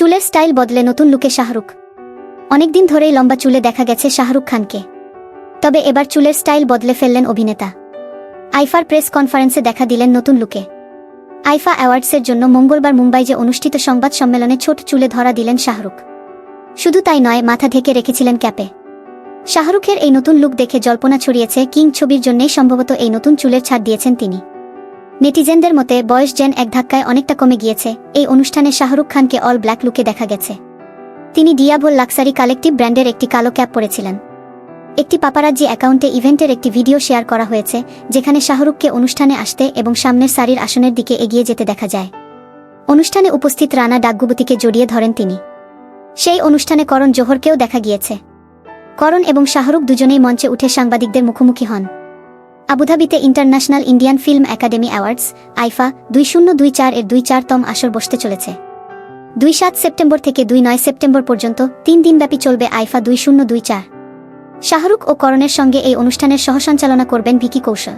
চুলের স্টাইল বদলে নতুন লুকে শাহরুখ। অনেকদিন ধরেই লম্বা চুলে দেখা গেছে শাহরুখ খানকে। তবে এবার চুলের স্টাইল বদলে ফেললেন অভিনেতা। আইফার প্রেস কনফারেন্সে দেখা দিলেন নতুন লুকে। আইফা অ্যাওয়ার্ডসের জন্য মঙ্গলবার মুম্বাই যে অনুষ্ঠিত সংবাদ সম্মেলনে ছোট চুলে ধরা দিলেন শাহরুখ। শুধু তাই নয়, মাথা ঢেকে রেখেছিলেন ক্যাপে। শাহরুখের এই নতুন লুক দেখে জল্পনা ছড়িয়েছে কিং ছবির জন্যই সম্ভবত এই নতুন চুলের ছাড় দিয়েছেন তিনি। নেটিজেনদের মতে, বয়স জেন এক ধাক্কায় অনেকটা কমে গিয়েছে। এই অনুষ্ঠানে শাহরুখ খানকে অল ব্ল্যাক লুকে দেখা গেছে। তিনি ডিয়াভোল লাক্সারি কালেকটিভ ব্র্যান্ডের একটি কালো ক্যাপ পরেছিলেন। একটি পাপারাজ্জি অ্যাকাউন্টে ইভেন্টের একটি ভিডিও শেয়ার করা হয়েছে, যেখানে শাহরুখকে অনুষ্ঠানে আসতে এবং সামনের সারির আসনের দিকে এগিয়ে যেতে দেখা যায়। অনুষ্ঠানে উপস্থিত রানা ডাকগুবতীকে জড়িয়ে ধরেন তিনি। সেই অনুষ্ঠানে করণ জোহরকেও দেখা গিয়েছে। করণ এবং শাহরুখ দুজনেই মঞ্চে উঠে সাংবাদিকদের মুখোমুখি হন। আবুধাবিতে International Indian Film Academy Awards, IIFA দুই শূন্য দুই চার এর দুই চারতম আসর বসতে চলেছে। দুই সাত সেপ্টেম্বর থেকে দুই নয় সেপ্টেম্বর পর্যন্ত তিন দিনব্যাপী চলবে আইফা দুই শূন্য দুই চার। শাহরুখ ও করণের সঙ্গে এই অনুষ্ঠানের সহসঞ্চালনা করবেন ভিকি কৌশল।